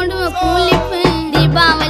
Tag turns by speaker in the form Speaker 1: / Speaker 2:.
Speaker 1: கொண்டு குளிப்பேன் தீபாவளி.